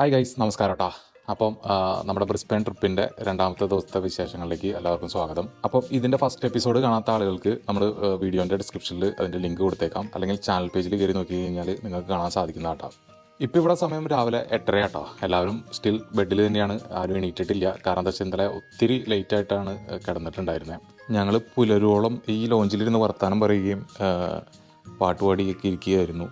Hi guys നമസ്കാരം കേട്ടോ അപ്പം നമ്മുടെ ബ്രിസ്ബെയിൻ ട്രിപ്പിന്റെ രണ്ടാമത്തെ ദിവസത്തെ വിശേഷങ്ങളിലേക്ക് എല്ലാവർക്കും സ്വാഗതം. അപ്പം ഇതിന്റെ ഫസ്റ്റ് എപ്പിസോഡ് കാണാത്ത ആളുകൾക്ക് നമ്മൾ വീഡിയോന്റെ ഡിസ്ക്രിപ്ഷനിൽ അതിന്റെ ലിങ്ക് കൊടുത്തേക്കാം. അല്ലെങ്കിൽ ചാനൽ പേജിൽ കയറി നോക്കി കഴിഞ്ഞാൽ നിങ്ങൾക്ക് കാണാൻ സാധിക്കുന്ന കേട്ടോ ഇപ്പോൾ ഇവിടെ സമയം രാവിലെ എട്ടര കേട്ടോ എല്ലാവരും സ്റ്റിൽ ബെഡിൽ തന്നെയാണ്. ആരും എണീറ്റിട്ടില്ല. കാരണം എന്താ വെച്ചാൽ ഇന്നലെ ഒത്തിരി ലേറ്റ് ആയിട്ടാണ് കിടന്നിട്ടുണ്ടായിരുന്നത് ഞങ്ങൾ പുലരോളം ഈ ലോഞ്ചിലിരുന്ന് വർത്തമാനം പറയുകയും പാട്ടുപാടിയൊക്കെ പാട്ട് പാടിയൊക്കെ ഇരിക്കുകയായിരുന്നു.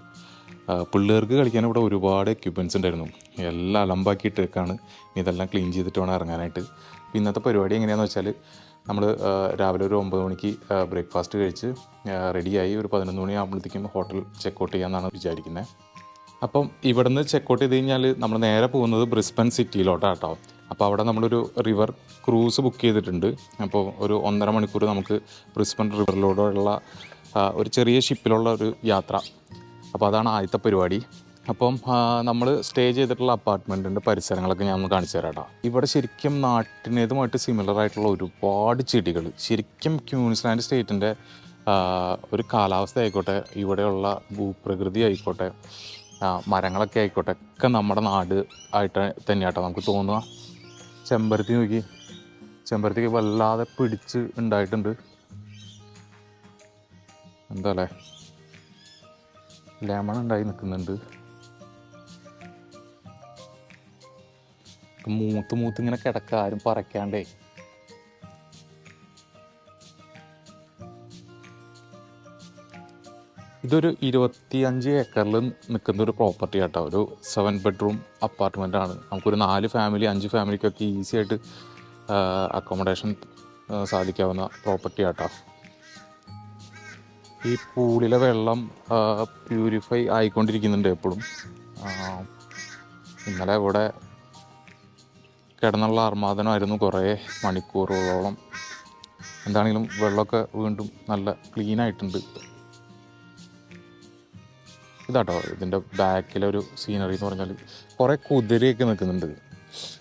പിള്ളേർക്ക് കളിക്കാൻ ഇവിടെ ഒരുപാട് എക്യുപ്മെന്റ്സ് ഉണ്ടായിരുന്നു. എല്ലാം അലമ്പാക്കിയിട്ടേക്കാണ്. ഇതെല്ലാം ക്ലീൻ ചെയ്തിട്ട് വേണം ഇറങ്ങാനായിട്ട്. ഇന്നത്തെ പരിപാടി എങ്ങനെയാണെന്ന് വെച്ചാൽ നമ്മൾ രാവിലെ ഒരു ഒമ്പത് മണിക്ക് ബ്രേക്ക്ഫാസ്റ്റ് കഴിച്ച് റെഡിയായി ഒരു പതിനൊന്ന് മണി ആകുമ്പോഴത്തേക്കും ഹോട്ടൽ ചെക്കൗട്ട് ചെയ്യാമെന്നാണ് വിചാരിക്കുന്നത് അപ്പം ഇവിടെ നിന്ന് ചെക്കൗട്ട് ചെയ്ത് കഴിഞ്ഞാൽ നമ്മൾ നേരെ പോകുന്നത് ബ്രിസ്ബൻ സിറ്റിയിലോട്ടാണ് കേട്ടോ അപ്പോൾ അവിടെ നമ്മളൊരു റിവർ ക്രൂസ് ബുക്ക് ചെയ്തിട്ടുണ്ട്. അപ്പോൾ ഒരു ഒന്നര മണിക്കൂർ നമുക്ക് ബ്രിസ്ബൻ റിവറിലൂടെയുള്ള ഒരു ചെറിയ ഷിപ്പിലുള്ള ഒരു യാത്ര. അപ്പോൾ അതാണ് ആദ്യത്തെ പരിപാടി. അപ്പം നമ്മൾ സ്റ്റേ ചെയ്തിട്ടുള്ള അപ്പാർട്ട്മെന്റിന്റെ പരിസരങ്ങളൊക്കെ ഞാൻ ഒന്ന് കാണിച്ചു തരാം കേട്ടോ ഇവിടെ ശരിക്കും നാട്ടിനേതുമായിട്ട് സിമിലർ ആയിട്ടുള്ള ഒരുപാട് ചെടികൾ ശരിക്കും ക്യൂൻസ്ലാൻഡ് സ്റ്റേറ്റിന്റെ ഒരു കാലാവസ്ഥ ആയിക്കോട്ടെ ഇവിടെയുള്ള ഭൂപ്രകൃതി ആയിക്കോട്ടെ മരങ്ങളൊക്കെ ആയിക്കോട്ടെ ഒക്കെ നമ്മുടെ നാട് ആയിട്ട് തന്നെയാട്ടോ നമുക്ക് തോന്നുക. ചെമ്പരത്തി നോക്കി. ചെമ്പരത്തിക്ക് വല്ലാതെ പിടിച്ച് ഉണ്ടായിട്ടുണ്ട്. എന്താ അല്ലേ? ലെമൺ ഉണ്ടായി നിൽക്കുന്നുണ്ട്. മൂത്ത് മൂത്ത് ഇങ്ങനെ കിടക്ക ആരും പറയ്ക്കാണ്ടേ ഇതൊരു ഇരുപത്തി അഞ്ച് ഏക്കറിൽ നിൽക്കുന്ന ഒരു പ്രോപ്പർട്ടി ആട്ടോ. ഒരു സെവൻ ബെഡ്റൂം അപ്പാർട്ട്മെന്റ് ആണ്. നമുക്കൊരു നാല് ഫാമിലി അഞ്ച് ഫാമിലിക്കൊക്കെ ഈസി ആയിട്ട് അക്കോമഡേഷൻ സാധിക്കാവുന്ന പ്രോപ്പർട്ടി ആട്ടോ. ഈ പൂളിലെ വെള്ളം പ്യൂരിഫൈ ആയിക്കൊണ്ടിരിക്കുന്നുണ്ട് എപ്പോഴും ഇന്നലെ ഇവിടെ കിടന്നുള്ള ആർമാദനമായിരുന്നു കുറേ മണിക്കൂറുകളോളം. എന്താണെങ്കിലും വെള്ളമൊക്കെ വീണ്ടും നല്ല ക്ലീൻ ആയിട്ടുണ്ട്. ഇതാട്ടോ ഇതിന്റെ ബാക്കിലെ ഒരു സീനറി എന്ന് പറഞ്ഞാൽ കുറേ കുതിരയൊക്കെ നിൽക്കുന്നുണ്ട്.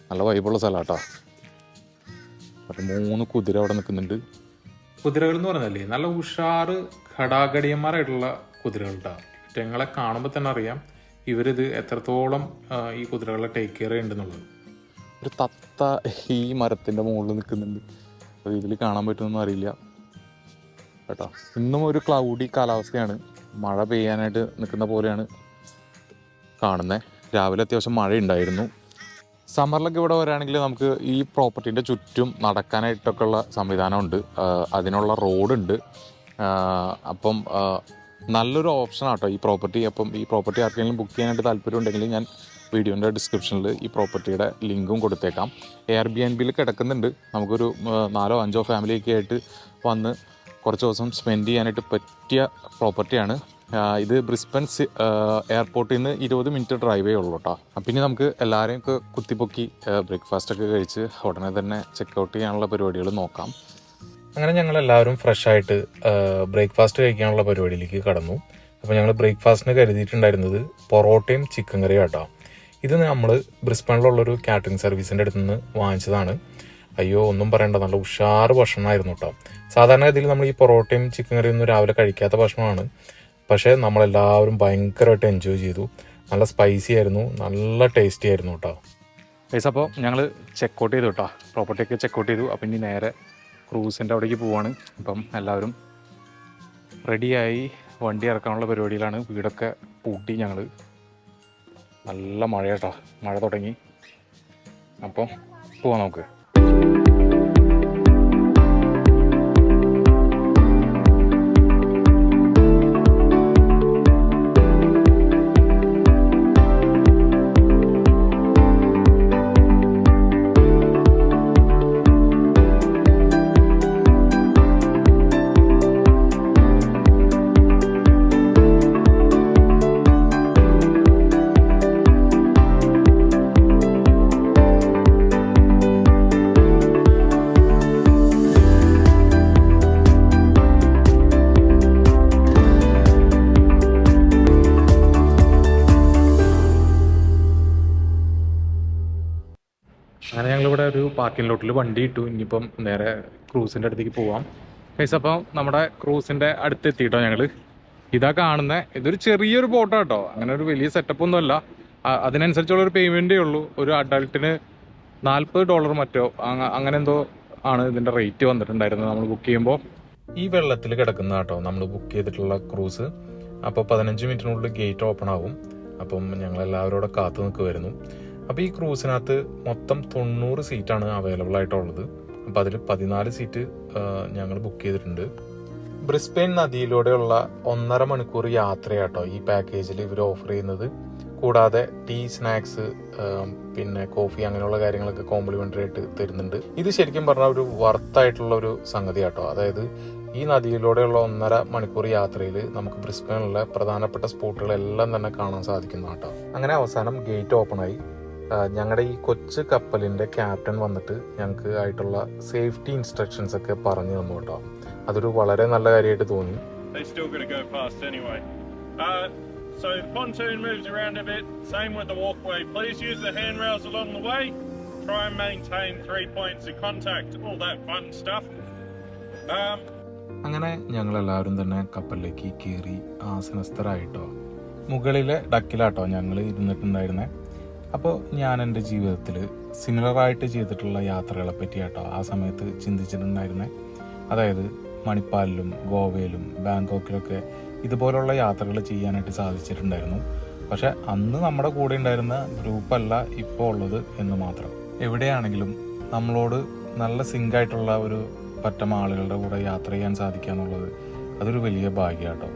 നല്ല വൈബുള്ള സ്ഥലമാട്ടോ. ഒരു മൂന്ന് കുതിര അവിടെ നിൽക്കുന്നുണ്ട്. കുതിരകൾ എന്ന് പറഞ്ഞല്ലേ നല്ല ഉഷാറ് ഘടാഘടിയന്മാരായിട്ടുള്ള കുതിരകളുണ്ടാകും ഞങ്ങളെ കാണുമ്പോൾ തന്നെ അറിയാം ഇവരിത് എത്രത്തോളം ഈ കുതിരകളെ ടേക്ക് കെയർ ചെയ്യുന്നുണ്ടെന്നുള്ളത് ഒരു തത്ത ഈ മരത്തിന്റെ മുകളിൽ നിൽക്കുന്നുണ്ട്. അത് ഇതിൽ കാണാൻ പറ്റുമെന്നൊന്നും അറിയില്ല. കേട്ടോ? ഇന്നും ഒരു ക്ലൗഡി കാലാവസ്ഥയാണ്. മഴ പെയ്യാനായിട്ട് നിൽക്കുന്ന പോലെയാണ് കാണുന്നത് രാവിലെ അത്യാവശ്യം മഴ ഉണ്ടായിരുന്നു സമ്മറിലൊക്കെ ഇവിടെ വരാണെങ്കിൽ നമുക്ക് ഈ പ്രോപ്പർട്ടീന്റെ ചുറ്റും നടക്കാനായിട്ടൊക്കെ ഉള്ള സംവിധാനമുണ്ട് അതിനുള്ള റോഡുണ്ട്. അപ്പം നല്ലൊരു ഓപ്ഷൻ ആട്ടോ ഈ പ്രോപ്പർട്ടി. അപ്പം ഈ പ്രോപ്പർട്ടി ആർക്കെങ്കിലും ബുക്ക് ചെയ്യാനായിട്ട് താല്പര്യം ഉണ്ടെങ്കിൽ ഞാൻ വീഡിയോന്റെ ഡിസ്ക്രിപ്ഷനിൽ ഈ പ്രോപ്പർട്ടിയുടെ ലിങ്കും കൊടുത്തേക്കാം. എയർ ബി എൻ ബിയിൽ കിടക്കുന്നുണ്ട്. നമുക്കൊരു നാലോ അഞ്ചോ ഫാമിലിയൊക്കെ ആയിട്ട് വന്ന് കുറച്ച് ദിവസം സ്പെൻഡ് ചെയ്യാനായിട്ട് പറ്റിയ പ്രോപ്പർട്ടിയാണ്. ഇത് ബ്രിസ്ബൻസ് എയർപോർട്ടിൽ നിന്ന് ഇരുപത് മിനിറ്റ് ഡ്രൈവേ ഉള്ളൂ കേട്ടോ ഇനി നമുക്ക് എല്ലാവരെയും ഒക്കെ കുത്തിപ്പൊക്കി ബ്രേക്ക്ഫാസ്റ്റ് ഒക്കെ കഴിച്ച് ഉടനെ തന്നെ ചെക്കൗട്ട് ചെയ്യാനുള്ള പരിപാടികൾ നോക്കാം. അങ്ങനെ ഞങ്ങൾ എല്ലാവരും ഫ്രഷ് ആയിട്ട് ബ്രേക്ക്ഫാസ്റ്റ് കഴിക്കാനുള്ള പരിപാടിയിലേക്ക് കടന്നു. അപ്പോൾ ഞങ്ങൾ ബ്രേക്ക്ഫാസ്റ്റിന് കരുതിയിട്ടുണ്ടായിരുന്നത് പൊറോട്ടയും ചിക്കൻ കറിയും കേട്ടോ ഇത് നമ്മൾ ബ്രിസ്ബണിലുള്ളൊരു കാറ്ററിംഗ് സർവീസിന്റെ അടുത്ത് നിന്ന് വാങ്ങിച്ചതാണ്. അയ്യോ ഒന്നും പറയണ്ട നല്ല ഉഷാറ് ഭക്ഷണമായിരുന്നു കേട്ടോ സാധാരണഗതിയിൽ നമ്മൾ ഈ പൊറോട്ടയും ചിക്കൻ കറിയും ഒന്നും രാവിലെ കഴിക്കാത്ത ഭക്ഷണമാണ്. പക്ഷേ നമ്മളെല്ലാവരും ഭയങ്കരമായിട്ട് എൻജോയ് ചെയ്തു. നല്ല സ്പൈസി ആയിരുന്നു. നല്ല ടേസ്റ്റി ആയിരുന്നു കേട്ടോ ഗൈസ് അപ്പോൾ ഞങ്ങൾ ചെക്കൗട്ട് ചെയ്തു കേട്ടോ പ്രോപ്പർട്ടിയൊക്കെ ചെക്കൗട്ട് ചെയ്തു. അപ്പം ഇനി നേരെ ക്രൂസിന്റെ അവിടേക്ക് പോവാണ്. അപ്പം എല്ലാവരും റെഡിയായി വണ്ടി ഇറക്കാനുള്ള പരിപാടിയിലാണ്. വീടൊക്കെ പൂട്ടി ഞങ്ങൾ നല്ല മഴ കേട്ടോ മഴ തുടങ്ങി. അപ്പം പോവാം നമുക്ക്. പാർക്കിംഗ് ലോട്ടിൽ വണ്ടി ഇട്ടു. ഇനിയിപ്പം നേരെ ക്രൂസിന്റെ അടുത്തേക്ക് പോവാം. ഗൈസ് അപ്പം നമ്മുടെ ക്രൂസിന്റെ അടുത്ത് എത്തിയിട്ടോ ഞങ്ങൾ ഇതാ കാണുന്ന. ഇതൊരു ചെറിയൊരു ബോട്ടാ കേട്ടോ അങ്ങനെ ഒരു വലിയ സെറ്റപ്പ് ഒന്നുമല്ല. അല്ല അതിനനുസരിച്ചുള്ള ഒരു പേയ്മെന്റേ ഉള്ളൂ. ഒരു അഡൾട്ടിന് നാൽപ്പത് ഡോളർ മറ്റോ അങ്ങനെ എന്തോ ആണ് ഇതിന്റെ റേറ്റ് വന്നിട്ടുണ്ടായിരുന്നത് നമ്മൾ ബുക്ക് ചെയ്യുമ്പോൾ ഈ വെള്ളത്തിൽ കിടക്കുന്ന കേട്ടോ നമ്മൾ ബുക്ക് ചെയ്തിട്ടുള്ള ക്രൂസ്. അപ്പോൾ പതിനഞ്ച് മിനിറ്റിനുള്ളിൽ ഗേറ്റ് ഓപ്പൺ ആകും അപ്പം ഞങ്ങൾ എല്ലാവരോടെ കാത്തു നിൽക്കുമായിരുന്നു അപ്പോൾ ഈ ക്രൂസിനകത്ത് മൊത്തം തൊണ്ണൂറ് സീറ്റാണ് അവൈലബിൾ ആയിട്ടുള്ളത്. അപ്പോൾ അതിൽ പതിനാല് സീറ്റ് ഞങ്ങൾ ബുക്ക് ചെയ്തിട്ടുണ്ട്. ബ്രിസ്ബെയിൻ നദിയിലൂടെയുള്ള ഒന്നര മണിക്കൂർ യാത്രയാട്ടോ ഈ പാക്കേജിൽ ഇവർ ഓഫർ ചെയ്യുന്നത്. കൂടാതെ ടീ സ്നാക്സ് പിന്നെ കോഫി അങ്ങനെയുള്ള കാര്യങ്ങളൊക്കെ കോംപ്ലിമെന്ററി ആയിട്ട് തരുന്നുണ്ട്. ഇത് ശരിക്കും പറഞ്ഞാൽ ഒരു വർത്തായിട്ടുള്ള ഒരു സംഗതി കേട്ടോ അതായത് ഈ നദിയിലൂടെയുള്ള ഒന്നര മണിക്കൂർ യാത്രയിൽ നമുക്ക് ബ്രിസ്ബെയിനിലെ പ്രധാനപ്പെട്ട സ്പോട്ടുകളെല്ലാം തന്നെ കാണാൻ സാധിക്കുന്ന കേട്ടോ അങ്ങനെ അവസാനം ഗേറ്റ് ഓപ്പൺ ആയി. ഞങ്ങളുടെ ഈ കൊച്ച് കപ്പലിന്റെ ക്യാപ്റ്റൻ വന്നിട്ട് ഞങ്ങൾക്ക് ആയിട്ടുള്ള സേഫ്റ്റി ഇൻസ്ട്രക്ഷൻസ് ഒക്കെ പറഞ്ഞു തന്നു കേട്ടോ. അതൊരു വളരെ നല്ല കാര്യമായിട്ട് തോന്നി. അങ്ങനെ ഞങ്ങൾ എല്ലാവരും തന്നെ കപ്പലിലേക്ക് കയറി ആസനസ്ഥരായിട്ടോ മുകളിലെ ഡക്കിലാട്ടോ ഞങ്ങൾ ഇരുന്നിട്ടുണ്ടായിരുന്നേ. അപ്പോൾ ഞാൻ എന്റെ ജീവിതത്തിൽ സിമിലറായിട്ട് ചെയ്തിട്ടുള്ള യാത്രകളെ പറ്റിയാട്ടോ ആ സമയത്ത് ചിന്തിച്ചിട്ടുണ്ടായിരുന്നേ. അതായത് മണിപ്പാലിലും ഗോവയിലും ബാങ്കോക്കിലൊക്കെ ഇതുപോലുള്ള യാത്രകൾ ചെയ്യാനായിട്ട് സാധിച്ചിട്ടുണ്ടായിരുന്നു. പക്ഷെ അന്ന് നമ്മുടെ കൂടെ ഉണ്ടായിരുന്ന ഗ്രൂപ്പല്ല ഇപ്പോൾ ഉള്ളത് എന്ന് മാത്രം. എവിടെയാണെങ്കിലും നമ്മളോട് നല്ല സിങ്കായിട്ടുള്ള ഒരു പറ്റം ആളുകളുടെ കൂടെ യാത്ര ചെയ്യാൻ സാധിക്കുക എന്നുള്ളത് അതൊരു വലിയ ഭാഗ്യമാട്ടോ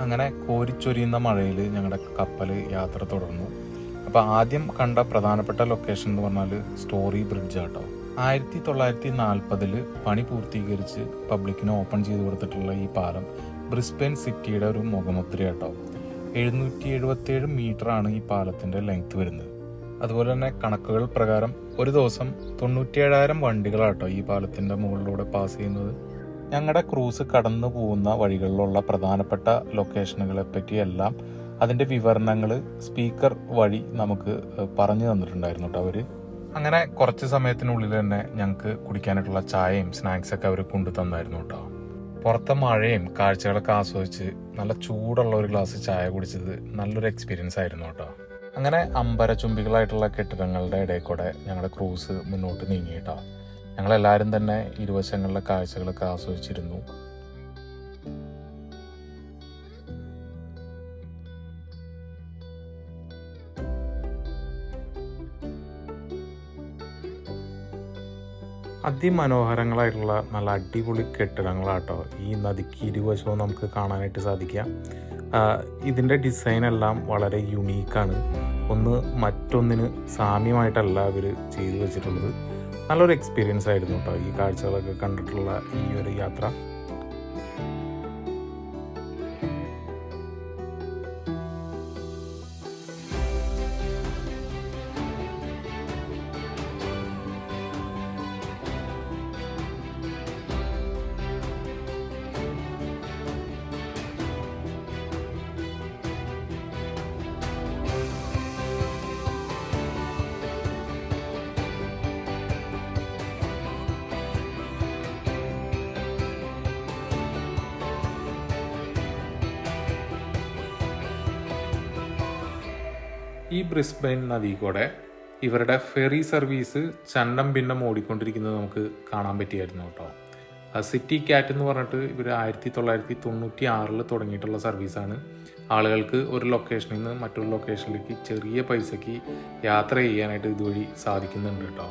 അങ്ങനെ കോരിച്ചൊരിയുന്ന മഴയിൽ ഞങ്ങളുടെ കപ്പൽ യാത്ര തുടർന്നു. അപ്പോൾ ആദ്യം കണ്ട പ്രധാനപ്പെട്ട ലൊക്കേഷൻ എന്ന് പറഞ്ഞാൽ സ്റ്റോറി ബ്രിഡ്ജ് ആട്ടോ. ആയിരത്തി തൊള്ളായിരത്തി നാൽപ്പതിൽ പണി പൂർത്തീകരിച്ച് പബ്ലിക്കിന് ഓപ്പൺ ചെയ്തു കൊടുത്തിട്ടുള്ള ഈ പാലം ബ്രിസ്ബെയിൻ സിറ്റിയുടെ ഒരു മുഖമുദ്ര കേട്ടോ എഴുന്നൂറ്റി മീറ്റർ ആണ് ഈ പാലത്തിന്റെ ലെങ്ത് വരുന്നത്. അതുപോലെ തന്നെ കണക്കുകൾ പ്രകാരം ഒരു ദിവസം തൊണ്ണൂറ്റിയേഴായിരം വണ്ടികളാട്ടോ ഈ പാലത്തിന്റെ മുകളിലൂടെ പാസ് ചെയ്യുന്നത്. ഞങ്ങളുടെ ക്രൂസ് കടന്നു പോകുന്ന വഴികളിലുള്ള പ്രധാനപ്പെട്ട ലൊക്കേഷനുകളെ പറ്റിയെല്ലാം അതിന്റെ വിവരണങ്ങൾ സ്പീക്കർ വഴി നമുക്ക് പറഞ്ഞു തന്നിട്ടുണ്ടായിരുന്നു കേട്ടോ അവർ അങ്ങനെ കുറച്ച് സമയത്തിനുള്ളിൽ തന്നെ ഞങ്ങൾക്ക് കുടിക്കാനായിട്ടുള്ള ചായയും സ്നാക്സ് ഒക്കെ അവർ കൊണ്ടു തന്നായിരുന്നു കേട്ടോ പുറത്തെ മഴയും കാഴ്ചകളൊക്കെ ആസ്വദിച്ച് നല്ല ചൂടുള്ള ഒരു ഗ്ലാസ് ചായ കുടിച്ചത് നല്ലൊരു എക്സ്പീരിയൻസ് ആയിരുന്നു കേട്ടോ അങ്ങനെ അമ്പരചുംബികളായിട്ടുള്ള കെട്ടിടങ്ങളുടെ ഇടയിൽ കൂടെ ഞങ്ങളുടെ ക്രൂസ് മുന്നോട്ട് നീങ്ങി കേട്ടോ ഞങ്ങളെല്ലാവരും തന്നെ ഇരുവശങ്ങളിലെ കാഴ്ചകളൊക്കെ ആസ്വദിച്ചിരുന്നു. അതിമനോഹരങ്ങളായിട്ടുള്ള നല്ല അടിപൊളി കെട്ടിടങ്ങളാട്ടോ. ഈ നദിക്ക് ഇരുവശവും നമുക്ക് കാണാനായിട്ട് സാധിക്കാം. ആഹ് ഇതിന്റെ ഡിസൈൻ എല്ലാം വളരെ യുണീക്കാണ് ഒന്ന് മറ്റൊന്നിന് സാമ്യമായിട്ടല്ല അവർ ചെയ്തു വെച്ചിട്ടുള്ളത്. നല്ലൊരു എക്സ്പീരിയൻസ് ആയിരുന്നു കേട്ടോ ഈ കാഴ്ചകളൊക്കെ കണ്ടിട്ടുള്ള ഈ ഒരു യാത്ര. ഈ ബ്രിസ്ബെയിൻ നദി കൂടെ ഇവരുടെ ഫെറി സർവീസ് ചണ്ടം ഭിന്നം ഓടിക്കൊണ്ടിരിക്കുന്നത് നമുക്ക് കാണാൻ പറ്റിയായിരുന്നു കേട്ടോ. സിറ്റി കാറ്റ് എന്ന് പറഞ്ഞിട്ട് ഇവർ ആയിരത്തി തൊള്ളായിരത്തി തൊണ്ണൂറ്റി ആറിൽ തുടങ്ങിയിട്ടുള്ള സർവീസാണ്. ആളുകൾക്ക് ഒരു ലൊക്കേഷനിൽ നിന്ന് മറ്റൊരു ലൊക്കേഷനിലേക്ക് ചെറിയ പൈസയ്ക്ക് യാത്ര ചെയ്യാനായിട്ട് ഇതുവഴി സാധിക്കുന്നുണ്ട് കേട്ടോ.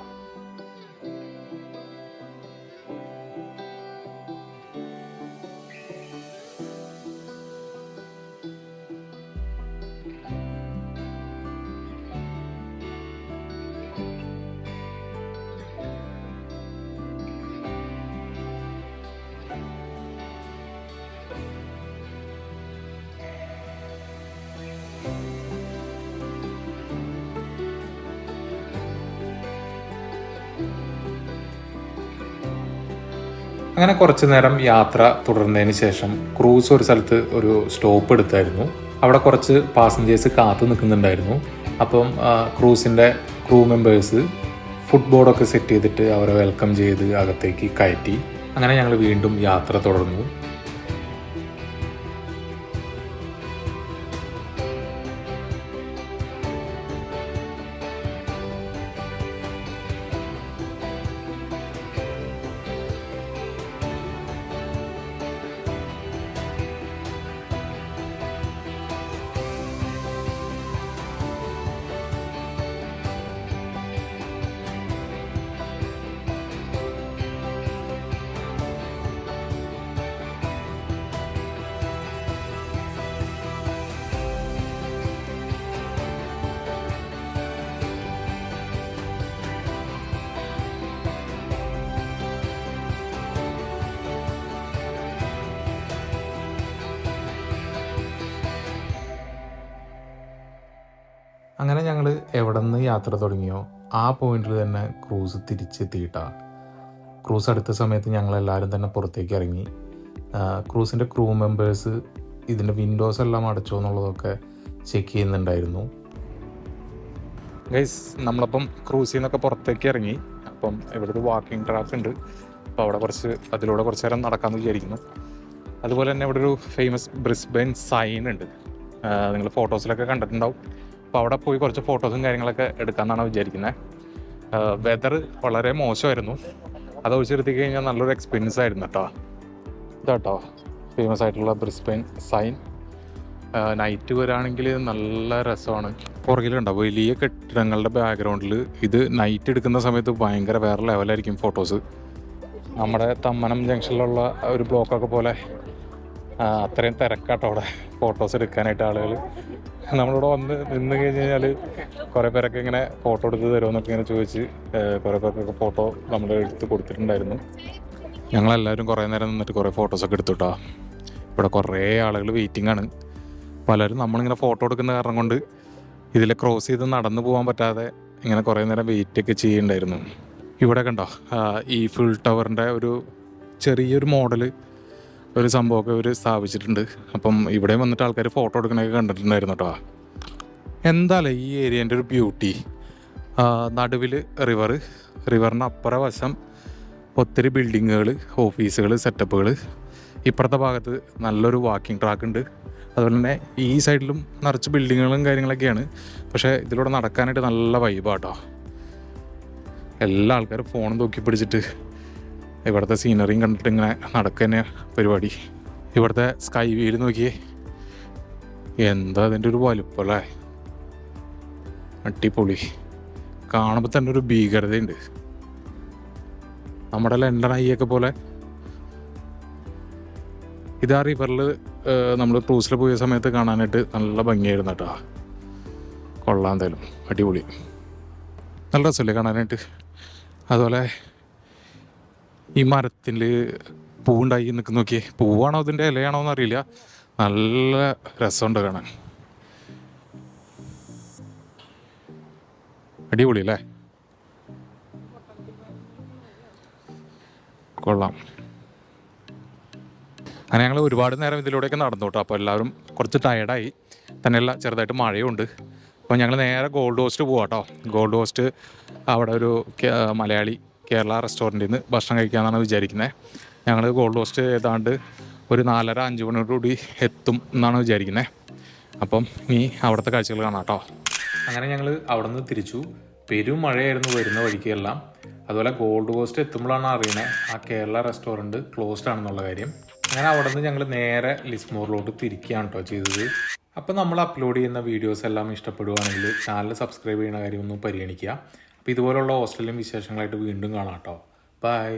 അങ്ങനെ കുറച്ച് നേരം യാത്ര തുടർന്നതിന് ശേഷം ക്രൂസ് ഒരു സ്ഥലത്ത് ഒരു സ്റ്റോപ്പ് എടുത്തായിരുന്നു. അവിടെ കുറച്ച് പാസഞ്ചേഴ്സ് കാത്തു നിൽക്കുന്നുണ്ടായിരുന്നു. അപ്പം ക്രൂസിന്റെ ക്രൂ മെമ്പേഴ്സ് ഫുഡ് ബോർഡൊക്കെ സെറ്റ് ചെയ്തിട്ട് അവരെ വെൽക്കം ചെയ്ത് അകത്തേക്ക് കയറ്റി. അങ്ങനെ ഞങ്ങൾ വീണ്ടും യാത്ര തുടർന്നു. അങ്ങനെ ഞങ്ങൾ എവിടെ നിന്ന് യാത്ര തുടങ്ങിയോ ആ പോയിന്റിൽ തന്നെ ക്രൂസ് തിരിച്ചെത്തിയിട്ടാ. ക്രൂസ് അടുത്ത സമയത്ത് ഞങ്ങളെല്ലാവരും തന്നെ പുറത്തേക്ക് ഇറങ്ങി. ക്രൂസിന്റെ ക്രൂ മെമ്പേഴ്സ് ഇതിന്റെ വിൻഡോസ് എല്ലാം അടച്ചോ എന്നുള്ളതൊക്കെ ചെക്ക് ചെയ്യുന്നുണ്ടായിരുന്നു. ഗൈസ് നമ്മളപ്പം ക്രൂസിൽ നിന്നൊക്കെ പുറത്തേക്ക് ഇറങ്ങി. അപ്പം ഇവിടെ വാക്കിംഗ് ട്രാക്ക് ഉണ്ട്. അപ്പോൾ അവിടെ കുറച്ച് അതിലൂടെ കുറച്ച് നേരം നടക്കാമെന്ന് വിചാരിക്കുന്നു. അതുപോലെ തന്നെ ഇവിടെ ഒരു ഫേമസ് ബ്രിസ്ബൻ സൈൻ ഉണ്ട് നിങ്ങൾ ഫോട്ടോസിലൊക്കെ കണ്ടിട്ടുണ്ടാവും. അപ്പോൾ അവിടെ പോയി കുറച്ച് ഫോട്ടോസും കാര്യങ്ങളൊക്കെ എടുക്കാമെന്നാണ് വിചാരിക്കുന്നത് വെതർ വളരെ മോശമായിരുന്നു. അത് ഒഴിച്ചെടുത്തി കഴിഞ്ഞാൽ നല്ലൊരു എക്സ്പീരിയൻസ് ആയിരുന്നു കേട്ടോ ഇതാട്ടോ ഫേമസ് ആയിട്ടുള്ള ബ്രിസ്ബെയിൻ സൈൻ നൈറ്റ് വരാണെങ്കിൽ നല്ല രസമാണ്. പുറകിലുണ്ടോ? വലിയ കെട്ടിടങ്ങളുടെ ബാക്ക്ഗ്രൗണ്ടിൽ ഇത് നൈറ്റ് എടുക്കുന്ന സമയത്ത് ഭയങ്കര വേറെ ലെവലായിരിക്കും ഫോട്ടോസ് നമ്മുടെ തമ്മനം ജംഗ്ഷനിലുള്ള ഒരു ബ്ലോക്കൊക്കെ പോലെ അത്രയും തിരക്കാട്ടോ അവിടെ ഫോട്ടോസ് എടുക്കാനായിട്ട് ആളുകൾ നമ്മളിവിടെ വന്ന് നിന്ന് കഴിഞ്ഞ് കഴിഞ്ഞാൽ കുറേ പേരൊക്കെ ഇങ്ങനെ ഫോട്ടോ എടുത്ത് തരുമെന്നൊക്കെ ഇങ്ങനെ ചോദിച്ച് കുറേ പേർക്കൊക്കെ ഫോട്ടോ നമ്മൾ എടുത്ത് കൊടുത്തിട്ടുണ്ടായിരുന്നു. ഞങ്ങളെല്ലാവരും കുറേ നേരം നിന്നിട്ട് കുറേ ഫോട്ടോസൊക്കെ എടുത്തുട്ടോ. ഇവിടെ കുറേ ആളുകൾ വെയിറ്റിംഗ് ആണ്. പലരും നമ്മളിങ്ങനെ ഫോട്ടോ എടുക്കുന്ന കാരണം കൊണ്ട് ഇതിൽ ക്രോസ് ചെയ്ത് നടന്നു പോകാൻ പറ്റാതെ ഇങ്ങനെ കുറേ നേരം വെയിറ്റ് ഒക്കെ ചെയ്യുന്നുണ്ടായിരുന്നു ഇവിടെ കണ്ടോ ഈ ഫുൾ ടവറിന്റെ ഒരു ചെറിയൊരു മോഡൽ ഒരു സംഭവമൊക്കെ ഇവർ സ്ഥാപിച്ചിട്ടുണ്ട്. അപ്പം ഇവിടെ വന്നിട്ട് ആൾക്കാർ ഫോട്ടോ എടുക്കണൊക്കെ കണ്ടിട്ടുണ്ടായിരുന്നു കേട്ടോ എന്താല്ലേ ഈ ഏരിയേന്റെ ഒരു ബ്യൂട്ടി നടുവിൽ റിവർ റിവറിന് അപ്പുറ വശം ഒത്തിരി ബിൽഡിങ്ങുകൾ ഓഫീസുകൾ സെറ്റപ്പുകൾ ഇപ്പുറത്തെ ഭാഗത്ത് നല്ലൊരു വാക്കിംഗ് ട്രാക്ക് ഉണ്ട്. അതുപോലെ തന്നെ ഈ സൈഡിലും നിറച്ച് ബിൽഡിങ്ങുകളും കാര്യങ്ങളൊക്കെയാണ്. പക്ഷേ ഇതിലൂടെ നടക്കാനായിട്ട് നല്ല വൈബാട്ടോ എല്ലാ ആൾക്കാരും ഫോണും തൂക്കി പിടിച്ചിട്ട് ഇവിടുത്തെ സീനറിയും കണ്ടിട്ട് ഇങ്ങനെ നടക്കുക പരിപാടി. ഇവിടുത്തെ സ്കൈ വീൽ നോക്കിയേ. എന്താ അതിന്റെ ഒരു വലുപ്പം അല്ലേ? അടിപൊളി. കാണുമ്പോൾ തന്നെ ഒരു ഭീകരതയുണ്ട്. നമ്മുടെ ലണ്ടൻ ഐയൊക്കെ പോലെ. ഇതാ റിവറിൽ നമ്മൾ ക്രൂസിൽ പോയ സമയത്ത് കാണാനായിട്ട് നല്ല ഭംഗിയായിരുന്നു കേട്ടോ. കൊള്ളാം എന്തായാലും. അടിപൊളി. നല്ല രസമല്ലേ കാണാനായിട്ട്? അതുപോലെ ഈ മരത്തിൽ പൂവുണ്ടായി നിൽക്കുന്ന നോക്കിയേ. പൂവാണോ അതിന്റെ ഇലയാണോ എന്ന് അറിയില്ല നല്ല രസമുണ്ട് കാണാൻ. അടിപൊളി അല്ലേ കൊള്ളാം. അങ്ങനെ ഞങ്ങൾ ഒരുപാട് നേരം ഇതിലൂടെയൊക്കെ നടന്നു കേട്ടോ അപ്പോൾ എല്ലാവരും കുറച്ച് ടയർഡായി തന്നെയല്ല ചെറുതായിട്ട് മഴയുണ്ട്. അപ്പോൾ ഞങ്ങൾ നേരെ ഗോൾഡ് കോസ്റ്റ് പോവാം കേട്ടോ ഗോൾഡ് കോസ്റ്റ് അവിടെ ഒരു മലയാളി കേരള റെസ്റ്റോറന്റിൽ നിന്ന് ഭക്ഷണം കഴിക്കാമെന്നാണ് വിചാരിക്കുന്നത്. ഞങ്ങൾ ഗോൾഡ് കോസ്റ്റ് ഏതാണ്ട് ഒരു നാലര അഞ്ച് മണിയോടുകൂടി എത്തും എന്നാണ് വിചാരിക്കുന്നത്. അപ്പം നീ അവിടുത്തെ കാഴ്ചകൾ കാണാം കേട്ടോ. അങ്ങനെ ഞങ്ങൾ അവിടെ നിന്ന് തിരിച്ചു. പെരും മഴയായിരുന്നു വരുന്ന വഴിക്കെല്ലാം. അതുപോലെ ഗോൾഡ് കോസ്റ്റ് എത്തുമ്പോഴാണ് അറിയണത് ആ കേരള റെസ്റ്റോറന്റ് ക്ലോസ്ഡ് ആണെന്നുള്ള കാര്യം. അങ്ങനെ അവിടെ നിന്ന് ഞങ്ങൾ നേരെ ലിസ്മോറിലോട്ട് തിരിക്കുകയാണ് കേട്ടോ ചെയ്തത്. അപ്പോൾ നമ്മൾ അപ്ലോഡ് ചെയ്യുന്ന വീഡിയോസ് എല്ലാം ഇഷ്ടപ്പെടുകയാണെങ്കിൽ ചാനൽ സബ്സ്ക്രൈബ് ചെയ്യുന്ന കാര്യമൊന്നും പരിഗണിക്കുക. അപ്പോൾ ഇതുപോലുള്ള ഹോസ്റ്റലിലും വിശേഷങ്ങളായിട്ട് വീണ്ടും കാണാം കേട്ടോ. ബൈ